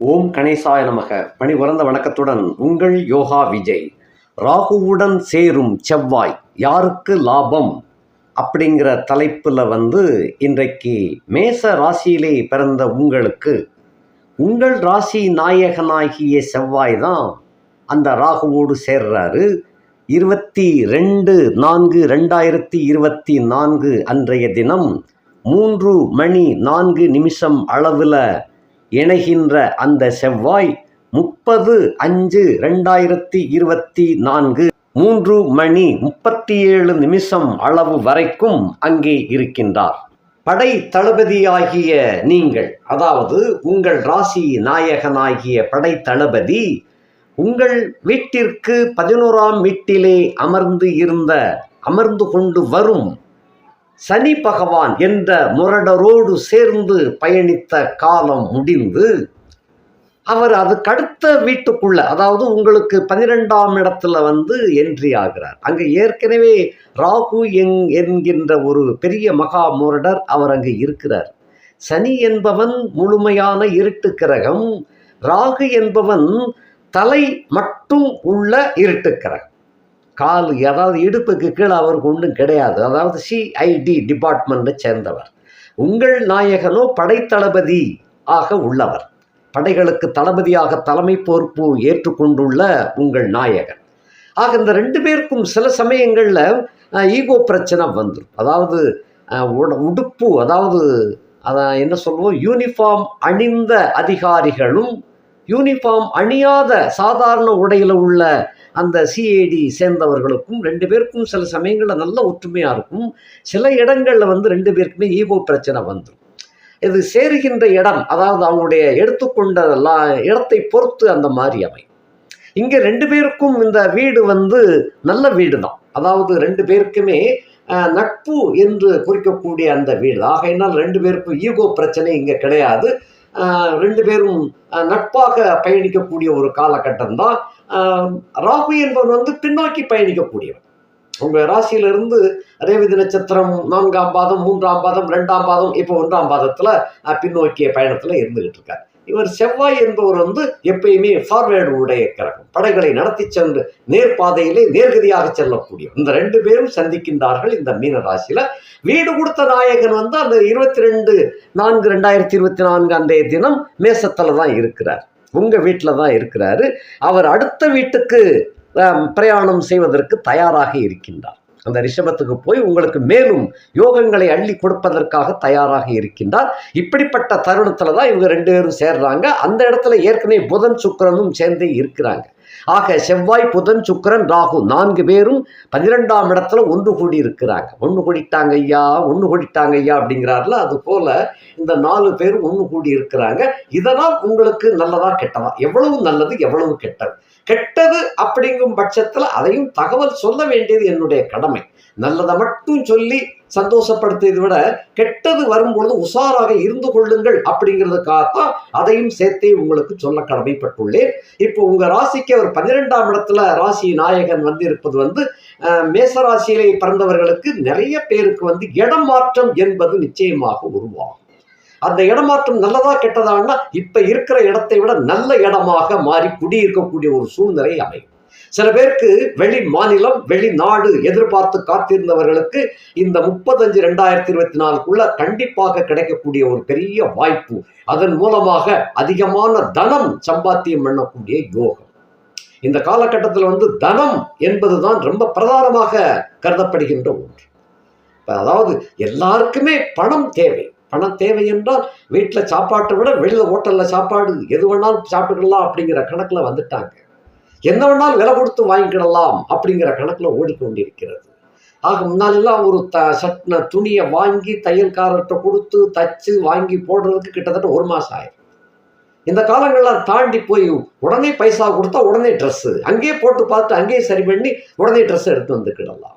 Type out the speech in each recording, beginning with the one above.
ஓம் கணேசாய நமக. பணி உறந்த வணக்கத்துடன் உங்கள் யோகா விஜய். ராகுவுடன் சேரும் செவ்வாய் யாருக்கு லாபம்? அப்படிங்கிற தலைப்பில் வந்து இன்றைக்கு மேச ராசியிலே பிறந்த உங்களுக்கு உங்கள் ராசி நாயகனாகிய செவ்வாய் தான் அந்த ராகுவோடு சேர்றாரு. இருபத்தி ரெண்டு நான்கு ரெண்டாயிரத்தி இருபத்தி நான்கு அன்றைய தினம் மூன்று மணி நான்கு நிமிஷம் அளவில் இணைகின்ற அந்த செவ்வாய் முப்பது அஞ்சு ரெண்டாயிரத்தி இருபத்தி நான்கு மூன்று மணி முப்பத்தி ஏழு நிமிஷம் அளவு வரைக்கும் அங்கே இருக்கின்றார். படை தளபதியாகிய நீங்கள் அதாவது உங்கள் ராசி நாயகனாகிய படை தளபதி உங்கள் வீட்டிற்கு பதினோராம் வீட்டிலே அமர்ந்து இருந்த அமர்ந்து கொண்டு வரும் சனி பகவான் என்ற முரடரோடு சேர்ந்து பயணித்த காலம் முடிந்து அவர் அதுக்கடுத்த வீட்டுக்குள்ள அதாவது உங்களுக்கு பன்னிரெண்டாம் இடத்துல வந்து என்ட்ரி ஆகிறார். அங்கே ஏற்கனவே ராகு எங் என்கின்ற ஒரு பெரிய மகா முரடர் அவர் அங்கே இருக்கிறார். சனி என்பவன் முழுமையான இருட்டு கிரகம் ராகு என்பவன் தலை மட்டும் உள்ள இருட்டு கிரகம். கால் அதாவது இடுப்புக்கு கீழே அவருக்கு ஒன்றும் கிடையாது. அதாவது சிஐடி டிபார்ட்மெண்ட்டை சேர்ந்தவர். உங்கள் நாயகனோ படைத்தளபதி ஆக உள்ளவர். படைகளுக்கு தளபதியாக தலைமை பொறுப்பு ஏற்றுக்கொண்டுள்ள உங்கள் நாயகன். ஆக இந்த ரெண்டு பேருக்கும் சில சமயங்களில் ஈகோ பிரச்சனை வந்துடும் அதாவது உடுப்பு அதாவது அதான் என்ன சொல்லுவோம்? யூனிஃபார்ம் அணிந்த அதிகாரிகளும் யூனிஃபார்ம் அணியாத சாதாரண உடையில் உள்ள அந்த சிஐடி சேர்ந்தவர்களுக்கும் ரெண்டு பேருக்கும் சில சமயங்களில் நல்ல ஒற்றுமையாக இருக்கும். சில இடங்களில் வந்து ரெண்டு பேருக்குமே ஈகோ பிரச்சனை வந்துடும் இது சேருகின்ற இடம் அதாவது அவங்களுடைய எடுத்துக்கொண்ட லா- இடத்தை பொறுத்து அந்த மாதிரி அமை இங்கே ரெண்டு பேருக்கும் இந்த வீடு வந்து நல்ல வீடு தான் அதாவது ரெண்டு பேருக்குமே நட்பு என்று குறிக்கக்கூடிய அந்த வீடு. ஆகையினால் ரெண்டு பேருக்கும் ஈகோ பிரச்சனை இங்கே கிடையாது. ரெண்டு பேரும் நட்பாக பயணிக்கக்கூடிய ஒரு காலகட்டம் தான் ராகு என்பவன் வந்து பின்னோக்கி பயணிக்கக்கூடியவன். உங்க ராசியிலிருந்து ரேவதி நட்சத்திரம் நான்காம் பாதம் மூன்றாம் பாதம் ரெண்டாம் பாதம் இப்போ ஒன்றாம் பாதத்தில் பின்னோக்கிய பயணத்தில் இருந்துகிட்டு இருக்கார். இவர் செவ்வாய் என்பவர் வந்து எப்பயுமே ஃபார்வேர்டு உடைய கிரகம். படைகளை நடத்தி சென்று நேர்பாதையிலே நேர்கதியாக செல்லக்கூடியவர். இந்த ரெண்டு பேரும் சந்திக்கின்றார்கள் இந்த மீன ராசியில. வீடு கொடுத்த நாயகன் வந்து அந்த இருபத்தி ரெண்டு நான்கு ரெண்டாயிரத்தி இருபத்தி நான்கு அன்றைய தினம் மேசத்துல தான் இருக்கிறார். உங்கள் வீட்டில் தான் இருக்கிறாரு. அவர் அடுத்த வீட்டுக்கு பிரயாணம் செய்வதற்கு தயாராக இருக்கின்றார். அந்த ரிஷபத்துக்கு போய் உங்களுக்கு மேலும் யோகங்களை அள்ளி கொடுப்பதற்காக தயாராக இருக்கின்றார். இப்படிப்பட்ட தருணத்தில் தான் இவங்க ரெண்டு பேரும் சேர்றாங்க. அந்த இடத்துல ஏற்கனவே புதன் சுக்கிரனும் சேர்ந்தே இருக்கிறாங்க. ஆக செவ்வாய் புதன் சுக்கிரன் ராகு நான்கு பேரும் பன்னிரெண்டாம் இடத்துல ஒன்று கூடி இருக்கிறாங்க ஒன்று கூடிட்டாங்க ஐயா ஒன்று கூடிட்டாங்க ஐயா அப்படிங்கிறாருல அது போல இந்த நாலு பேரும் ஒன்று கூடி இருக்கிறாங்க இதனால் உங்களுக்கு நல்லதா கெட்டதா? எவ்வளவு நல்லது எவ்வளவு கெட்டது? கெட்டது அப்படிங்கும் பட்சத்தில் அதையும் தகவல் சொல்ல வேண்டியது என்னுடைய கடமை. நல்லதை மட்டும் சொல்லி சந்தோஷப்படுத்தியதை விட கெட்டது வரும்பொழுது உஷாராக இருந்து கொள்ளுங்கள் அப்படிங்கிறதுக்காகத்தான் அதையும் சேர்த்தே உங்களுக்கு சொல்ல கடமைப்பட்டுள்ளேன். இப்போ உங்க ராசிக்கு அவர் பன்னிரெண்டாம் இடத்துல ராசி நாயகன் வந்து இருப்பது வந்து மேச ராசியிலே பிறந்தவர்களுக்கு நிறைய பேருக்கு வந்து இடம் மாற்றம் என்பது நிச்சயமாக உருவாகும். அந்த இடமாற்றம் நல்லதா கெட்டதான்னா இப்ப இருக்கிற இடத்தை விட நல்ல இடமாக மாறி குடியிருக்கக்கூடிய ஒரு சூழ்நிலை அமையும். சில பேருக்கு வெளி மாநிலம் வெளிநாடு எதிர்பார்த்து காத்திருந்தவர்களுக்கு இந்த முப்பத்தஞ்சு ரெண்டாயிரத்தி இருபத்தி நாலுக்குள்ள கண்டிப்பாக கிடைக்கக்கூடிய ஒரு பெரிய வாய்ப்பு. அதன் மூலமாக அதிகமான தனம் சம்பாத்தியம் பண்ணக்கூடிய யோகம். இந்த காலகட்டத்தில் வந்து தனம் என்பதுதான் ரொம்ப பிரதானமாக கருதப்படுகின்ற ஒன்று. அதாவது எல்லாருக்குமே பணம் தேவை. பணம் தேவை என்றால் வீட்டில் சாப்பாட்டை விட வெளியில் ஹோட்டலில் சாப்பாடு எது வேணாலும் சாப்பிட்டுக்கலாம் அப்படிங்கிற கணக்கில் வந்துட்டாங்க. என்ன வேணாலும் விலை கொடுத்து வாங்கிக்கிடலாம் அப்படிங்கிற கணக்கில் ஓடிக்கொண்டிருக்கிறது. ஆக முன்னாலெல்லாம் ஒரு த சட்ன துணியை வாங்கி தையல்காரர்கிட்ட கொடுத்து தச்சு வாங்கி போடுறதுக்கு கிட்டத்தட்ட ஒரு மாதம் ஆயிரும் இந்த காலங்கள்லாம் தாண்டி போய் உடனே பைசா கொடுத்தா உடனே ட்ரெஸ்ஸு அங்கேயே போட்டு பார்த்து அங்கேயே சரி பண்ணி உடனே ட்ரெஸ் எடுத்து வந்துக்கிடலாம்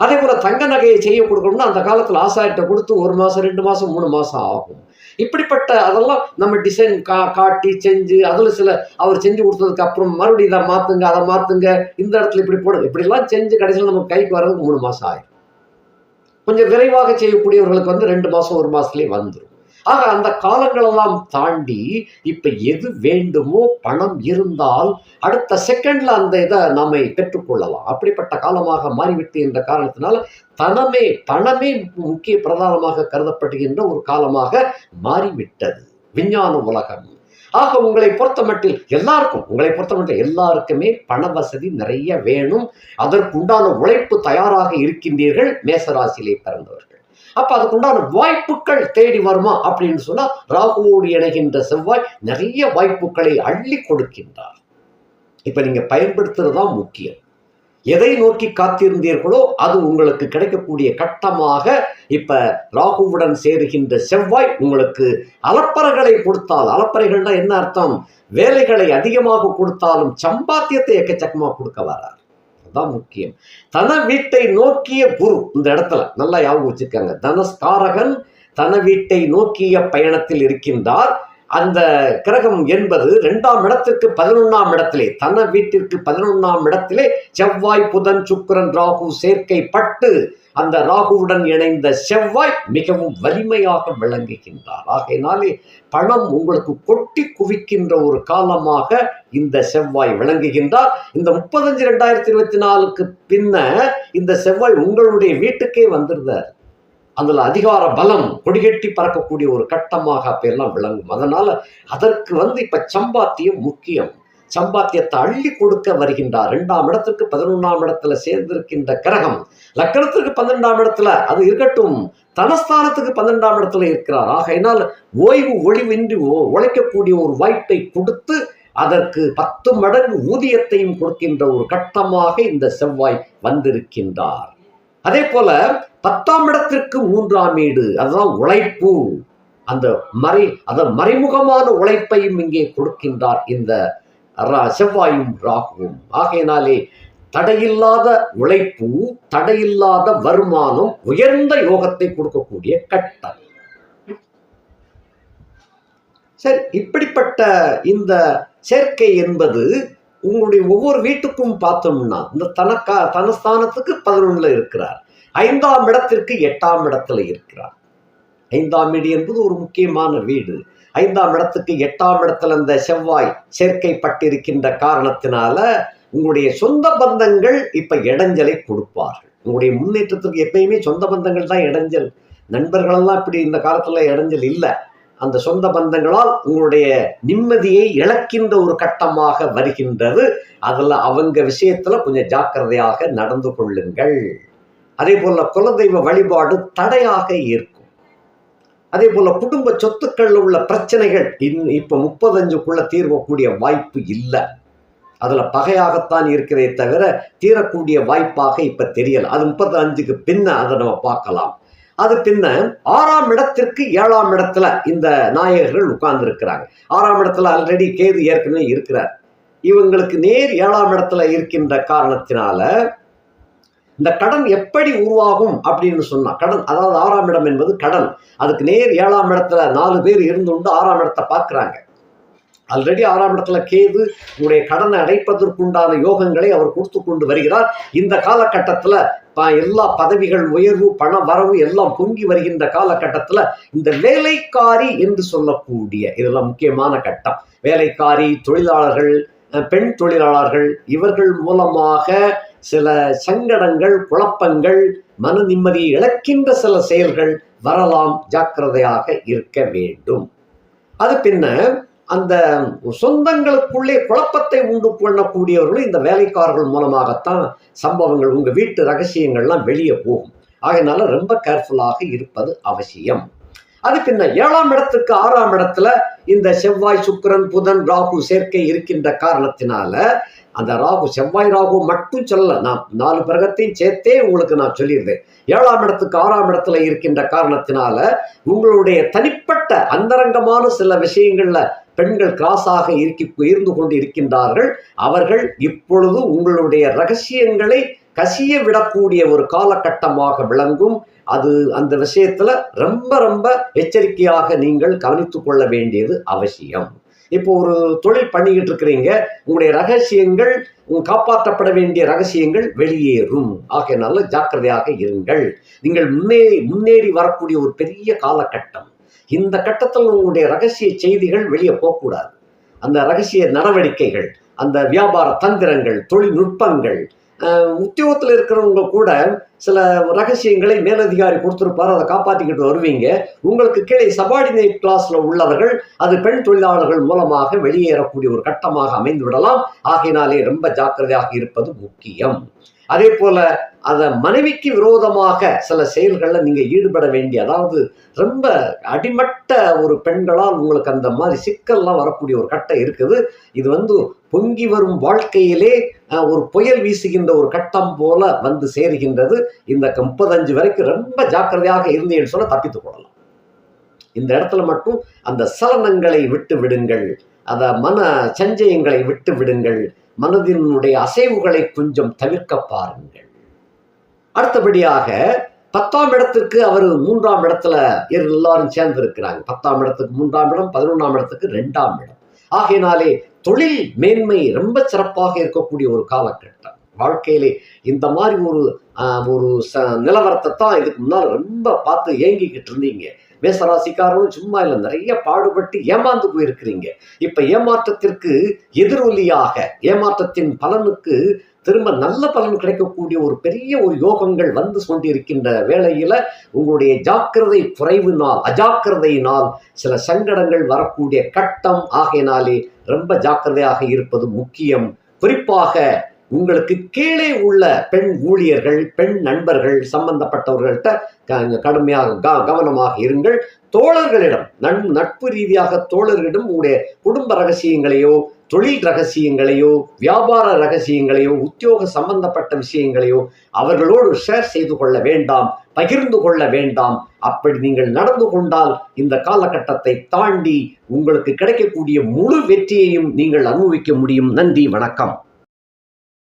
அதே போல் தங்க நகையை செய்ய கொடுக்கணும்னா அந்த காலத்தில் ஆசாரிட்ட கொடுத்து ஒரு மாதம் ரெண்டு மாதம் மூணு மாதம் ஆகும். இப்படிப்பட்ட அதெல்லாம் நம்ம டிசைன் கா காட்டி செஞ்சு அதில் சில அவர் செஞ்சு கொடுத்ததுக்கு அப்புறம் மறுபடியும் இதை மாற்றுங்க அதை மாற்றுங்க இந்த இடத்துல இப்படி போடுங்க இப்படிலாம் செஞ்சு கடைசியில் நம்ம கைக்கு வர்றதுக்கு மூணு மாதம் ஆகும் கொஞ்சம் விரைவாக செய்யக்கூடியவர்களுக்கு வந்து ரெண்டு மாதம் ஒரு மாதத்துலேயே வந்துடும் ஆக அந்த காலங்களெல்லாம் தாண்டி இப்ப எது வேண்டுமோ பணம் இருந்தால் அடுத்த செகண்ட்ல அந்த இதை நாம பெற்றுக்கொள்ளலாம் அப்படிப்பட்ட காலமாக மாறிவிட்டு என்ற காரணத்தினால தனமே பணமே முக்கிய பிரதானமாக கருதப்படுகின்ற ஒரு காலமாக மாறிவிட்டது. விஞ்ஞான உலகம். ஆக உங்களை பொறுத்த மட்டில் எல்லாருக்கும் உங்களை பொறுத்த மட்டில் எல்லாருக்குமே பண வசதி நிறைய வேணும். அதற்குண்டான உழைப்பு தயாராக இருக்கின்றீர்கள் மேசராசியிலே பிறந்தவர்கள். அப்ப அதுக்குண்டான வாய்ப்புகள் தேடி வருமா அப்படின்னு சொன்னா ராகுவோடு இணைகின்ற செவ்வாய் நிறைய வாய்ப்புகளை அள்ளி கொடுக்கின்றார். இப்ப நீங்க பயன்படுத்துறது தான் முக்கியம். எதை நோக்கி காத்திருந்தீர்களோ அது உங்களுக்கு கிடைக்கக்கூடிய கட்டமாக இப்ப ராகுவுடன் சேருகின்ற செவ்வாய் உங்களுக்கு அலப்பறைகளை கொடுத்தால் அலப்பறைகள்னா என்ன அர்த்தம்? வேலைகளை அதிகமாக கொடுத்தாலும் சம்பாத்தியத்தை எக்கச்சக்கமாக கொடுக்க வரார். தான் முக்கியம். தன வீட்டை நோக்கிய குரு இந்த இடத்துல நல்லா யாபகம் வச்சுக்கோங்க தனஸ்காரகன் தன வீட்டை நோக்கிய பயணத்தில் இருக்கின்றார். அந்த கிரகம் என்பது இரண்டாம் இடத்திற்கு பதினொன்னாம் இடத்திலே தன வீட்டிற்கு பதினொன்னாம் இடத்திலே செவ்வாய் புதன் சுக்கரன் ராகு சேர்க்கை பட்டு அந்த ராகுவுடன் இணைந்த செவ்வாய் மிகவும் வலிமையாக விளங்குகின்றார். ஆகையினாலே பணம் உங்களுக்கு கொட்டி குவிக்கின்ற ஒரு காலமாக இந்த செவ்வாய் விளங்குகின்றார். இந்த முப்பத்தஞ்சு ரெண்டாயிரத்தி இருபத்தி நாலுக்கு பின்ன இந்த செவ்வாய் உங்களுடைய வீட்டுக்கே வந்திருந்தார் அதில் அதிகார பலம் கொடிகட்டி பறக்கக்கூடிய ஒரு கட்டமாக அப்போ எல்லாம் விளங்கும். அதனால் அதற்கு வந்து இப்போ சம்பாத்தியம் முக்கியம். சம்பாத்தியத்தை அள்ளி கொடுக்க வருகின்றார். ரெண்டாம் இடத்திற்கு பதினொன்றாம் இடத்துல சேர்ந்திருக்கின்ற கிரகம் லக்கணத்திற்கு பன்னெண்டாம் இடத்துல அது இருக்கட்டும் தனஸ்தானத்துக்கு பன்னெண்டாம் இடத்துல இருக்கிறார். ஆகையினால் ஓய்வு ஒளிவின்றி உழைக்கக்கூடிய ஒரு வாய்ப்பை கொடுத்து அதற்கு பத்து மடங்கு ஊதியத்தையும் கொடுக்கின்ற ஒரு கட்டமாக இந்த செவ்வாய் வந்திருக்கின்றார். அதே போல பத்தாம் இடத்திற்கு மூன்றாம் வீடு அதுதான் உழைப்பு. அந்த மறை அந்த மறைமுகமான உழைப்பையும் இங்கே கொடுக்கின்றார் இந்த செவ்வாயும் ராகுவும். ஆகையினாலே தடையில்லாத உழைப்பு தடையில்லாத வருமானம் உயர்ந்த யோகத்தை கொடுக்கக்கூடிய கட்டம். சரி இப்படிப்பட்ட இந்த சேர்க்கை என்பது உங்களுடைய ஒவ்வொரு வீட்டுக்கும் பார்த்தோம்னா இந்த தனக்கா தனஸ்தானத்துக்கு பதினொன்றுல இருக்கிறார். ஐந்தாம் இடத்திற்கு எட்டாம் இடத்துல இருக்கிறார். ஐந்தாம் வீடு என்பது ஒரு முக்கியமான வீடு. ஐந்தாம் இடத்துக்கு எட்டாம் இடத்துல இந்த செவ்வாய் சேர்க்கைப்பட்டிருக்கின்ற காரணத்தினால உங்களுடைய சொந்த பந்தங்கள் இப்ப இடைஞ்சலை கொடுப்பார்கள். உங்களுடைய முன்னேற்றத்திற்கு எப்பயுமே சொந்த பந்தங்கள் தான் இடைஞ்சல். நண்பர்களெல்லாம் இப்படி இந்த காலத்துல இடைஞ்சல் இல்லை. அந்த சொந்த பந்தங்களால் உங்களுடைய நிம்மதியை இழக்கின்ற ஒரு கட்டமாக வருகின்றது. அதில் அவங்க விஷயத்துல கொஞ்சம் ஜாக்கிரதையாக நடந்து கொள்ளுங்கள். அதே போல குலதெய்வ வழிபாடு தடையாக இருக்கும். அதே போல குடும்ப சொத்துக்களில் உள்ள பிரச்சனைகள் இன் இப்போ முப்பதஞ்சுக்குள்ள தீர்வக்கூடிய வாய்ப்பு இல்லை. அதுல பகையாகத்தான் இருக்கிறதே தவிர தீரக்கூடிய வாய்ப்பாக இப்ப தெரியல. அது முப்பத்தஞ்சுக்கு பின்ன அதை நம்ம பார்க்கலாம். அது பின்ன ஆறாம் இடத்திற்கு ஏழாம் இடத்துல இந்த நாயகர்கள் உட்கார்ந்து இருக்கிறாங்க ஆறாம் இடத்துல ஆல்ரெடி கேது ஏற்கனவே இருக்கிறார். இவங்களுக்கு நேர் ஏழாம் இடத்துல இருக்கின்ற காரணத்தினால இந்த கடன் எப்படி உருவாகும் அப்படின்னு சொன்னா கடன் அதாவது ஆறாம் இடம் என்பது கடன். அதுக்கு நேர் ஏழாம் இடத்துல நாலு பேர் இருந்துண்டு ஆறாம் இடத்தை பார்க்குறாங்க. ஆல்ரெடி ஆறாம் இடத்துல கேது உங்களுடைய கடனை அடைப்பதற்குண்டான யோகங்களை அவர் கொடுத்து கொண்டு வருகிறார். இந்த காலகட்டத்தில் எல்லா பதவிகள் உயர்வு பண வரவு எல்லாம் பொங்கி வருகின்ற காலகட்டத்தில் இந்த வேலைக்காரி என்று சொல்லக்கூடிய இதெல்லாம் முக்கியமான கட்டம். வேலைக்காரி தொழிலாளர்கள் அஹ், பெண் தொழிலாளர்கள் இவர்கள் மூலமாக சில சங்கடங்கள் குழப்பங்கள் மன நிம்மதியை இழக்கின்ற சில செயல்கள் வரலாம் ஜாக்கிரதையாக இருக்க வேண்டும். அது பின்ன அந்த சொந்தங்களுக்குள்ளே குழப்பத்தை உண்டு பண்ணக்கூடியவர்களும் இந்த வேலைக்காரர்கள் மூலமாகத்தான் சம்பவங்கள் உங்கள் வீட்டு ரகசியங்கள்லாம் வெளியே போகும். ஆகையினால ரொம்ப கேர்ஃபுல்லாக இருப்பது அவசியம். அது பின்ன ஏழாம் இடத்துக்கு ஆறாம் இடத்துல இந்த செவ்வாய் சுக்கிரன் புதன் ராகு சேர்க்கை இருக்கின்ற காரணத்தினால அந்த ராகு செவ்வாய் ராகு மட்டும் சொல்ல நான் நாலு கிரகத்தையும் சேர்த்தே உங்களுக்கு நான் சொல்லியிருந்தேன். ஏழாம் இடத்துக்கு ஆறாம் இடத்துல இருக்கின்ற காரணத்தினால உங்களுடைய தனிப்பட்ட அந்தரங்கமான சில விஷயங்கள்ல பெண்கள் கிராஸாக இருக்கி இருந்து கொண்டு இருக்கின்றார்கள். அவர்கள் இப்பொழுது உங்களுடைய ரகசியங்களை கசிய விடக்கூடிய ஒரு காலகட்டமாக விளங்கும். அது அந்த விஷயத்துல ரொம்ப ரொம்ப எச்சரிக்கையாக நீங்கள் கவனித்து கொள்ள வேண்டியது அவசியம். இப்போ ஒரு தொழில் பண்ணிக்கிட்டு இருக்கிறீங்க. உங்களுடைய ரகசியங்கள் உம், காப்பாற்றப்பட வேண்டிய ரகசியங்கள் வெளியேறும். ஆக நல்ல ஜாக்கிரதையாக இருங்கள். நீங்கள் முன்னேறி முன்னேறி வரக்கூடிய ஒரு பெரிய காலகட்டம். இந்த கட்டத்தில் உங்களுடைய ரகசிய செய்திகள் வெளியே போகக்கூடாது. அந்த ரகசிய நடவடிக்கைகள் அந்த வியாபார தந்திரங்கள் தொழில்நுட்பங்கள் உத்தியோகத்தில் இருக்கிறவங்க கூட சில ரகசியங்களை மேலதிகாரி கொடுத்துருப்பார் அதை காப்பாற்றிக்கிட்டு வருவீங்க. உங்களுக்கு கீழே சபார்டினேட் கிளாஸ்ல உள்ளவர்கள் அது பெண் தொழிலாளர்கள் மூலமாக வெளியேறக்கூடிய ஒரு கட்டமாக அமைந்து விடலாம் ஆகையினாலே ரொம்ப ஜாக்கிரதையாக இருப்பது முக்கியம். அதே போல அதை மனைவிக்கு விரோதமாக சில செயல்களில் நீங்கள் ஈடுபட வேண்டிய அதாவது ரொம்ப அடிமட்ட ஒரு பெண்களால் உங்களுக்கு அந்த மாதிரி சிக்கல்லாம் வரக்கூடிய ஒரு கட்டம் இருக்குது. இது வந்து பொங்கி வரும் வாழ்க்கையிலே ஒரு புயல் வீசுகின்ற ஒரு கட்டம் போல வந்து சேருகின்றது. இந்த முப்பத்தஞ்சு வரைக்கும் ரொம்ப ஜாக்கிரதையாக இருந்தேன்னு சொல்ல தப்பித்து கொள்ளலாம் இந்த இடத்துல மட்டும் அந்த சலனங்களை விட்டு விடுங்கள். அதை மன சஞ்சயங்களை விட்டு விடுங்கள். மனதினுடைய அசைவுகளை கொஞ்சம் தவிர்க்க பாருங்கள். அடுத்தபடியாக பத்தாம் இடத்துக்கு அவர் மூன்றாம் இடத்துல எல்லாரும் சேர்ந்து இருக்கிறாங்க பத்தாம் இடத்துக்கு மூன்றாம் இடம் பதினொன்றாம் இடத்துக்கு ரெண்டாம் இடம். ஆகையினாலே தொழில் மேன்மை ரொம்ப சிறப்பாக இருக்கக்கூடிய ஒரு காலகட்டம். வாழ்க்கையிலே இந்த மாதிரி ஒரு ஒரு ச நிலவரத்தை தான் இதுக்கு முன்னால் ரொம்ப பார்த்து ஏங்கிக்கிட்டு இருந்தீங்க. மேசராசிக்காரரும் சும்மா இல்லை நிறைய பாடுபட்டு ஏமாந்து போயிருக்கிறீங்க. இப்ப ஏமாற்றத்திற்கு எதிரொலியாக ஏமாற்றத்தின் பலனுக்கு திரும்ப நல்ல பலன் கிடைக்கக்கூடிய ஒரு பெரிய ஒரு யோகங்கள் வந்து கொண்டிருக்கின்ற வேளையில உங்களுடைய ஜாக்கிரதை குறைவினால் அஜாக்கிரதையினால் சில சங்கடங்கள் வரக்கூடிய கட்டம் ஆகையினாலே ரொம்ப ஜாக்கிரதையாக இருப்பது முக்கியம். குறிப்பாக உங்களுக்கு கீழே உள்ள பெண் ஊழியர்கள் பெண் நண்பர்கள் சம்பந்தப்பட்டவர்கள்ட்ட க- கடுமையாக கவனமாக இருங்கள். தோழர்களிடம் நன் நட்பு ரீதியாக தோழர்களிடம் உங்களுடைய குடும்ப ரகசியங்களையோ தொழில் ரகசியங்களையோ வியாபார ரகசியங்களையோ உத்தியோக சம்பந்தப்பட்ட விஷயங்களையோ அவர்களோடு ஷேர் செய்து கொள்ள வேண்டாம் பகிர்ந்து கொள்ள வேண்டாம். அப்படி நீங்கள் நடந்து கொண்டால் இந்த காலகட்டத்தை தாண்டி உங்களுக்கு கிடைக்கக்கூடிய முழு வெற்றியையும் நீங்கள் அனுபவிக்க முடியும். நன்றி வணக்கம்.